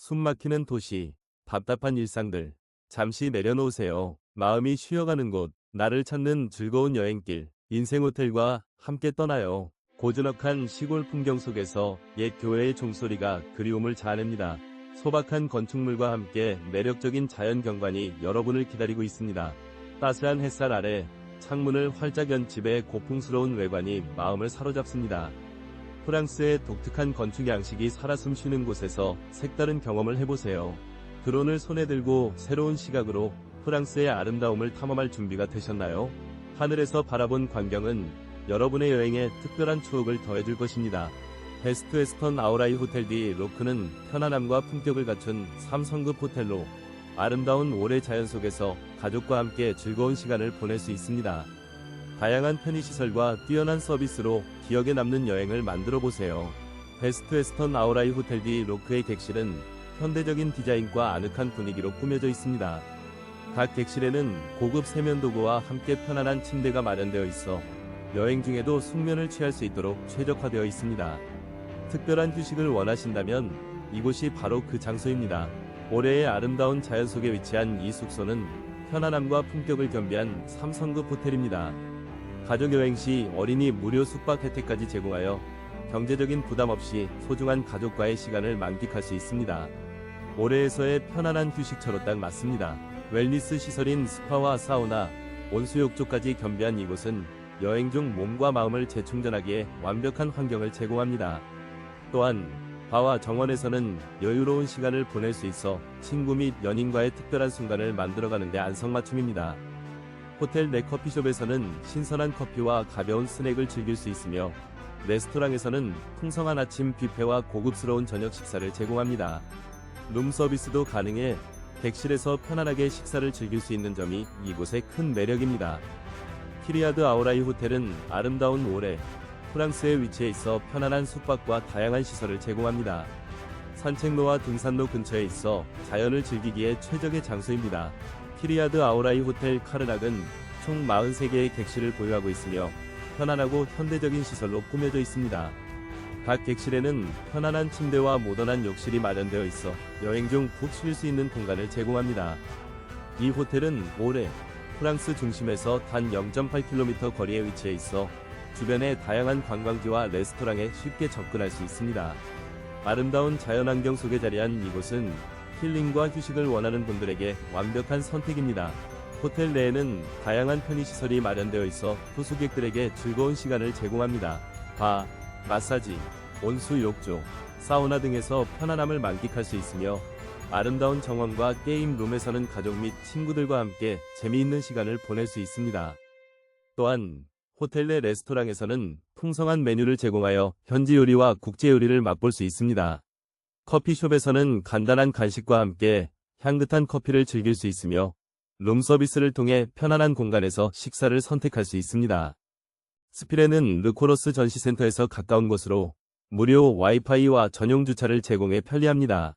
숨막히는 도시, 답답한 일상들. 잠시 내려놓으세요. 마음이 쉬어가는 곳, 나를 찾는 즐거운 여행길, 인생 호텔과 함께 떠나요. 고즈넉한 시골 풍경 속에서 옛 교회의 종소리가 그리움을 자아냅니다. 소박한 건축물과 함께 매력적인 자연 경관이 여러분을 기다리고 있습니다. 따스한 햇살 아래 창문을 활짝 연 집의 고풍스러운 외관이 마음을 사로잡습니다. 프랑스의 독특한 건축 양식이 살아 숨쉬는 곳에서 색다른 경험을 해보세요. 드론을 손에 들고 새로운 시각으로 프랑스의 아름다움을 탐험할 준비가 되셨나요? 하늘에서 바라본 광경은 여러분의 여행에 특별한 추억을 더해줄 것입니다. 베스트 웨스턴 아우라이 호텔 디 로크는 편안함과 품격을 갖춘 3성급 호텔로 아름다운 오래 자연 속에서 가족과 함께 즐거운 시간을 보낼 수 있습니다. 다양한 편의시설과 뛰어난 서비스로 기억에 남는 여행을 만들어 보세요. 베스트 웨스턴 아우라이 호텔 디 로크의 객실은 현대적인 디자인과 아늑한 분위기로 꾸며져 있습니다. 각 객실에는 고급 세면도구와 함께 편안한 침대가 마련되어 있어 여행 중에도 숙면을 취할 수 있도록 최적화되어 있습니다. 특별한 휴식을 원하신다면 이곳이 바로 그 장소입니다. 올해의 아름다운 자연 속에 위치한 이 숙소는 편안함과 품격을 겸비한 3성급 호텔입니다. 가족 여행 시 어린이 무료 숙박 혜택까지 제공하여 경제적인 부담 없이 소중한 가족과의 시간을 만끽할 수 있습니다. 올해에서의 편안한 휴식처로 딱 맞습니다. 웰니스 시설인 스파와 사우나, 온수욕조까지 겸비한 이곳은 여행 중 몸과 마음을 재충전하기에 완벽한 환경을 제공합니다. 또한 바와 정원에서는 여유로운 시간을 보낼 수 있어 친구 및 연인과의 특별한 순간을 만들어가는 데 안성맞춤입니다. 호텔 내 커피숍에서는 신선한 커피와 가벼운 스낵을 즐길 수 있으며 레스토랑에서는 풍성한 아침 뷔페와 고급스러운 저녁 식사를 제공합니다. 룸 서비스도 가능해 객실에서 편안하게 식사를 즐길 수 있는 점이 이곳의 큰 매력입니다. 키리아드 아우라이 호텔은 아름다운 오래, 프랑스에 위치해 있어 편안한 숙박과 다양한 시설을 제공합니다. 산책로와 등산로 근처에 있어 자연을 즐기기에 최적의 장소입니다. 키리아드 아우라이 호텔 카르락은 총 43개의 객실을 보유하고 있으며 편안하고 현대적인 시설로 꾸며져 있습니다. 각 객실에는 편안한 침대와 모던한 욕실이 마련되어 있어 여행 중 푹 쉴 수 있는 공간을 제공합니다. 이 호텔은 올해 프랑스 중심에서 단 0.8km 거리에 위치해 있어 주변의 다양한 관광지와 레스토랑에 쉽게 접근할 수 있습니다. 아름다운 자연환경 속에 자리한 이곳은 힐링과 휴식을 원하는 분들에게 완벽한 선택입니다. 호텔 내에는 다양한 편의시설이 마련되어 있어 투숙객들에게 즐거운 시간을 제공합니다. 바, 마사지, 온수 욕조, 사우나 등에서 편안함을 만끽할 수 있으며 아름다운 정원과 게임 룸에서는 가족 및 친구들과 함께 재미있는 시간을 보낼 수 있습니다. 또한 호텔 내 레스토랑에서는 풍성한 메뉴를 제공하여 현지 요리와 국제 요리를 맛볼 수 있습니다. 커피숍에서는 간단한 간식과 함께 향긋한 커피를 즐길 수 있으며 룸 서비스를 통해 편안한 공간에서 식사를 선택할 수 있습니다. 스피레는 르코로스 전시센터에서 가까운 곳으로 무료 와이파이와 전용 주차를 제공해 편리합니다.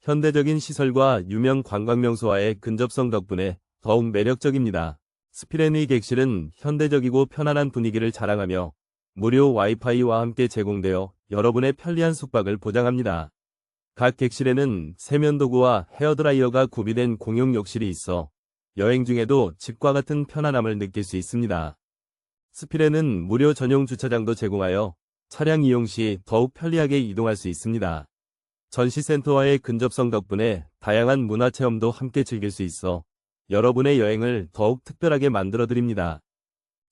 현대적인 시설과 유명 관광 명소와의 근접성 덕분에 더욱 매력적입니다. 스피렌의 객실은 현대적이고 편안한 분위기를 자랑하며 무료 와이파이와 함께 제공되어 여러분의 편리한 숙박을 보장합니다. 각 객실에는 세면도구와 헤어드라이어가 구비된 공용 욕실이 있어 여행 중에도 집과 같은 편안함을 느낄 수 있습니다. 스피렌은 무료 전용 주차장도 제공하여 차량 이용 시 더욱 편리하게 이동할 수 있습니다. 전시센터와의 근접성 덕분에 다양한 문화 체험도 함께 즐길 수 있어 여러분의 여행을 더욱 특별하게 만들어 드립니다.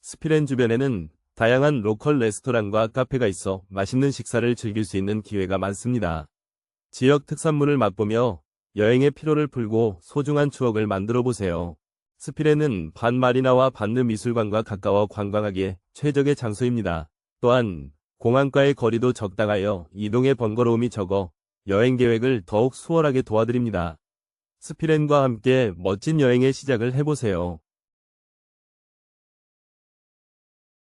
스피렌 주변에는 다양한 로컬 레스토랑과 카페가 있어 맛있는 식사를 즐길 수 있는 기회가 많습니다. 지역 특산물을 맛보며 여행의 피로를 풀고 소중한 추억을 만들어 보세요. 스피렌은 반마리나와 반느 미술관과 가까워 관광하기에 최적의 장소입니다. 또한 공항과의 거리도 적당하여 이동의 번거로움이 적어 여행 계획을 더욱 수월하게 도와드립니다. 스피렌과 함께 멋진 여행의 시작을 해보세요.